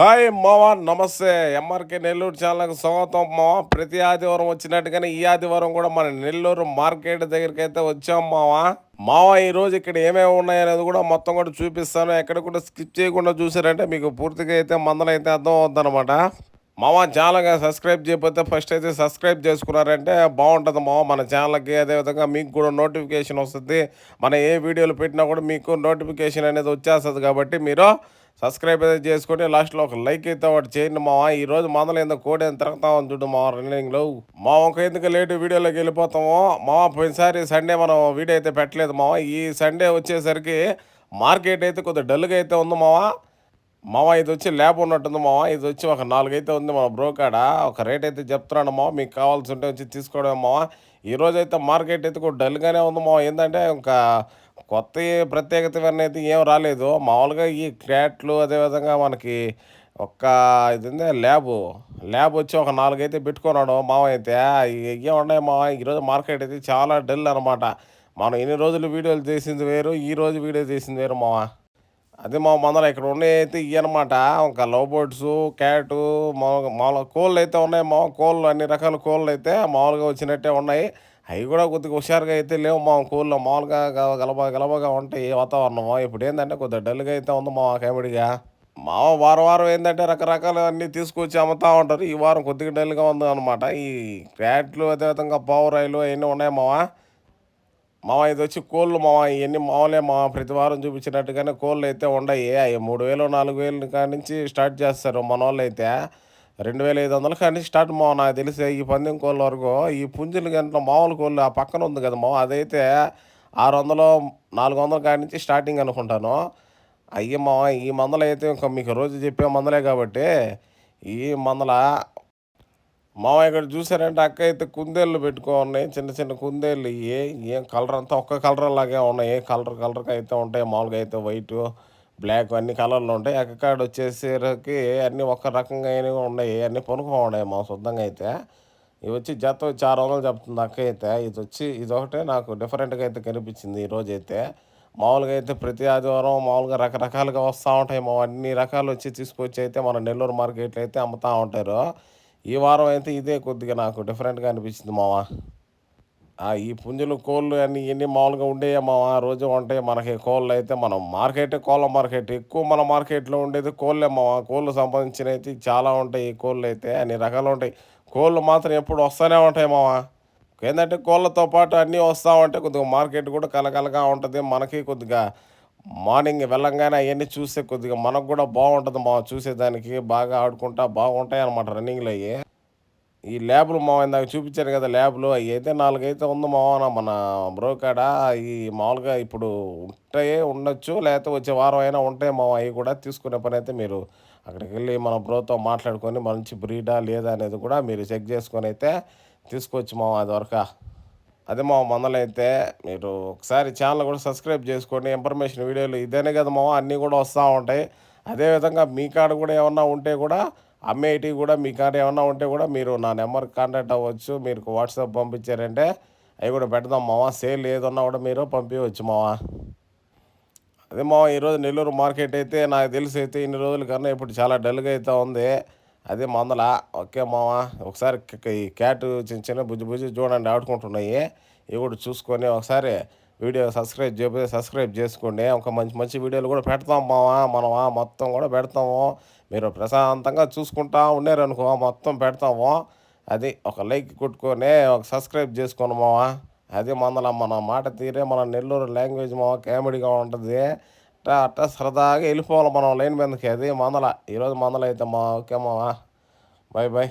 Hi మావా నమస్తే. MRK Nellore ఛానల్కి స్వాగతం మావా. ప్రతి ఆదివారం వచ్చినట్టుగానే ఈ ఆదివారం కూడా మన నెల్లూరు మార్కెట్ దగ్గరికి అయితే వచ్చాం మావా. మావా ఈ రోజు ఇక్కడ ఏమేమి ఉన్నాయనేది కూడా మొత్తం కూడా చూపిస్తాను. ఎక్కడ కూడా స్కిప్ చేయకుండా చూసారంటే మీకు పూర్తిగా అయితే మందలు అయితే అర్థం అనమాట మావా ఛానల్గా సబ్స్క్రైబ్ చేయకపోతే ఫస్ట్ అయితే సబ్స్క్రైబ్ చేసుకున్నారంటే బాగుంటుంది మావా. మన ఛానల్కి అదేవిధంగా మీకు కూడా నోటిఫికేషన్ వస్తుంది. మన ఏ వీడియోలు పెట్టినా కూడా మీకు నోటిఫికేషన్ అనేది వచ్చేస్తుంది కాబట్టి మీరు సబ్స్క్రైబ్ అయితే చేసుకొని లాస్ట్లో ఒక లైక్ అయితే ఒకటి చేయండి మావా. ఈ రోజు మందలు ఏందో కోడి ఎంత తిరుగుతామని చూడు మా రన్నింగ్లో. మా ఒక ఎందుకు లేట్ వీడియోలోకి వెళ్ళిపోతాము? మా పోయినసారి సండే మనం వీడియో అయితే పెట్టలేదు మావా. ఈ సండే వచ్చేసరికి మార్కెట్ అయితే కొద్దిగా డల్గా అయితే ఉంది మావా. మామ ఇది వచ్చి ల్యాబ్ ఉన్నట్టుంది మామ ఇది వచ్చి ఒక నాలుగైతే ఉంది మా బ్రో కాడ. ఒక రేట్ అయితే చెప్తున్నాను మామ మీకు కావాల్సి ఉంటే వచ్చి తీసుకోవడం మామ ఈరోజు అయితే మార్కెట్ అయితే కూడా డల్గానే ఉంది మామ ఏంటంటే ఇంకా కొత్త ప్రత్యేకత అయితే ఏం రాలేదు. మామూలుగా ఈ క్లాట్లు అదేవిధంగా మనకి ఒక్క ఇది ఉంది ల్యాబ్. ల్యాబ్ వచ్చి ఒక నాలుగైతే పెట్టుకున్నాడు మామైతే ఇవే ఉన్నాయి మామ ఈరోజు మార్కెట్ అయితే చాలా డల్ అనమాట మనం ఎన్ని రోజులు వీడియోలు చేసింది వేరు ఈ రోజు వీడియో చేసింది వేరు మామ అదే మా మందర ఇక్కడ ఉన్నాయి అయితే ఇవి అనమాట ఇంకా లవ్ బర్డ్స్ క్యాటు మామూలుగా కోళ్ళు అయితే ఉన్నాయి మా కోళ్ళు అన్ని రకాల కోళ్ళు అయితే మామూలుగా వచ్చినట్టే ఉన్నాయి. అవి కూడా కొద్దిగా హుషారుగా అయితే లేవు. మా కోళ్ళు మామూలుగా గలబా గలబగా ఉంటాయి వాతావరణం ఇప్పుడు ఏంటంటే కొద్దిగా డల్గా అయితే ఉంది మా కామెడీగా మా వారం వారం ఏంటంటే రకరకాల అన్నీ తీసుకొచ్చి అమ్ముతూ ఉంటారు. ఈ వారం కొద్దిగా డల్గా ఉంది అనమాట ఈ క్యాట్లు అదేవిధంగా పావురాయిలు అవన్నీ ఉన్నాయి మావా. మామ ఇది వచ్చి కోళ్ళు మామ ఇవన్నీ మామూలే మా ప్రతి వారం చూపించినట్టుగానే కోళ్ళు అయితే ఉండయి. అవి మూడు వేలు నాలుగు వేలు కాడి నుంచి స్టార్ట్ చేస్తారు మన వాళ్ళు అయితే. రెండు వేల ఐదు వందల కానీ స్టార్ట్ మా నాకు తెలిసి ఈ పందెం కోళ్ళ వరకు ఈ పుంజులు గంటల మామూలు కోళ్ళు ఆ పక్కన ఉంది కదా మా అదైతే ఆరు వందలు నాలుగు వందల కాడి నుంచి స్టార్టింగ్ అనుకుంటాను. అయ్యి మావ ఈ మందలు అయితే ఇంకా మీకు రోజు చెప్పే మందలే కాబట్టి ఈ మందల మామ ఇక్కడ చూసారంటే అక్క అయితే కుందేళ్ళు పెట్టుకో ఉన్నాయి చిన్న చిన్న కుందేళ్ళు ఇవి ఏం కలర్ అంతా ఒక్క కలర్ లాగే ఉన్నాయి కలర్ కలర్గా అయితే ఉంటాయి మామూలుగా అయితే వైటు బ్లాక్ అన్ని కలర్లు ఉంటాయి. ఎక్కకాడ వచ్చేసరికి అన్ని ఒక రకంగా ఉన్నాయి. అన్ని పొనుకో ఉన్నాయి మా శుద్ధంగా అయితే. ఇవి వచ్చి జత వచ్చి ఆరు వందలు చెప్తుంది అక్క అయితే. ఇది వచ్చి ఇది ఒకటే నాకు డిఫరెంట్గా అయితే కనిపించింది ఈరోజు అయితే. మామూలుగా అయితే ప్రతి ఆదివారం మామూలుగా రకరకాలుగా వస్తూ ఉంటాయి. మా అన్ని రకాలు వచ్చి తీసుకొచ్చి అయితే మన నెల్లూరు మార్కెట్లో అయితే అమ్ముతూ ఉంటారు. ఈ వారం అయితే ఇదే కొద్దిగా నాకు డిఫరెంట్గా అనిపించింది మావా. ఈ పుంజులు కోళ్ళు అన్ని ఇవన్నీ మామూలుగా ఉండేవి మావా రోజు ఉంటాయి మనకి కోళ్ళు అయితే మనం మార్కెట్ కోళ్ళ మార్కెట్. ఎక్కువ మన మార్కెట్లో ఉండేది కోళ్ళే మావా. కోళ్ళు సంబంధించిన అయితే చాలా ఉంటాయి ఈ కోళ్ళు అయితే అన్ని రకాలు ఉంటాయి. కోళ్ళు మాత్రం ఎప్పుడు వస్తూనే ఉంటాయి మావా. ఏంటంటే కోళ్ళతో పాటు అన్నీ వస్తూ ఉంటాయి కొద్దిగా మార్కెట్ కూడా కలకలగా ఉంటుంది. మనకి కొద్దిగా మార్నింగ్ వెళ్ళంగానే అవన్నీ చూస్తే కొద్దిగా మనకు కూడా బాగుంటుంది మా చూసేదానికి బాగా ఆడుకుంటా బాగుంటాయి అనమాట రన్నింగ్లో అయ్యి. ఈ ల్యాబ్లు మా ఇందాక చూపించారు కదా ల్యాబ్లు అవి అయితే నాలుగైతే ఉంది మావన మన బ్రోకాడ ఈ మామూలుగా ఇప్పుడు ఉంటాయే ఉండొచ్చు లేకపోతే వచ్చే వారం అయినా ఉంటాయి మా అవి కూడా తీసుకునే పని అయితే మీరు అక్కడికి వెళ్ళి మన బ్రోతో మాట్లాడుకొని మంచి బ్రీడా లేదా అనేది కూడా మీరు చెక్ చేసుకొని అయితే తీసుకోవచ్చు మా అది వరకు. అదే మా మందలైతే మీరు ఒకసారి ఛానల్ కూడా సబ్స్క్రైబ్ చేసుకోండి ఇన్ఫర్మేషన్ వీడియోలు ఇదేనే కదా మా అన్నీ కూడా వస్తూ ఉంటాయి. అదేవిధంగా మీ కాడ కూడా ఏమన్నా ఉంటే కూడా అమ్మేటివి కూడా మీ కానీ ఏమన్నా ఉంటే కూడా మీరు నా నెంబర్కి కాంటాక్ట్ అవ్వచ్చు. మీరు వాట్సాప్ పంపించారంటే అవి కూడా పెడదాం మావా. సేల్ ఏదన్నా కూడా మీరు పంపించవచ్చు మావా. అదే మావా ఈరోజు నెల్లూరు మార్కెట్ అయితే నాకు తెలిసి అయితే ఇన్ని రోజుల కన్నా ఇప్పుడు చాలా డల్గా అయితే ఉంది. అదే మందల. ఓకే మావా. ఒకసారి ఈ క్యాట్ చిన్న చిన్న బుజ్జి బుజ్జి చూడండి ఆడుకుంటున్నాయి. ఇవి కూడా చూసుకొని ఒకసారి వీడియో సబ్స్క్రైబ్ చేయకపోతే సబ్స్క్రైబ్ చేసుకోండి. ఒక మంచి మంచి వీడియోలు కూడా పెడతాం మావా. మనమా మొత్తం కూడా పెడతాము. మీరు ప్రశాంతంగా చూసుకుంటా ఉన్నారనుకో మొత్తం పెడతాము. అది ఒక లైక్ కొట్టుకొని ఒక సబ్స్క్రైబ్ చేసుకోను మావా. అది మనల మన మాట తీరే మన నెల్లూరు లాంగ్వేజ్ మావా కామెడీగా ఉంటుంది. అట్టా అట్టా సరదాగా వెళ్ళిపోవాలి మనం లైన్ మీదకి. అది మందల. ఈరోజు మందల అయితే మా ఓకే మావా. Bye bye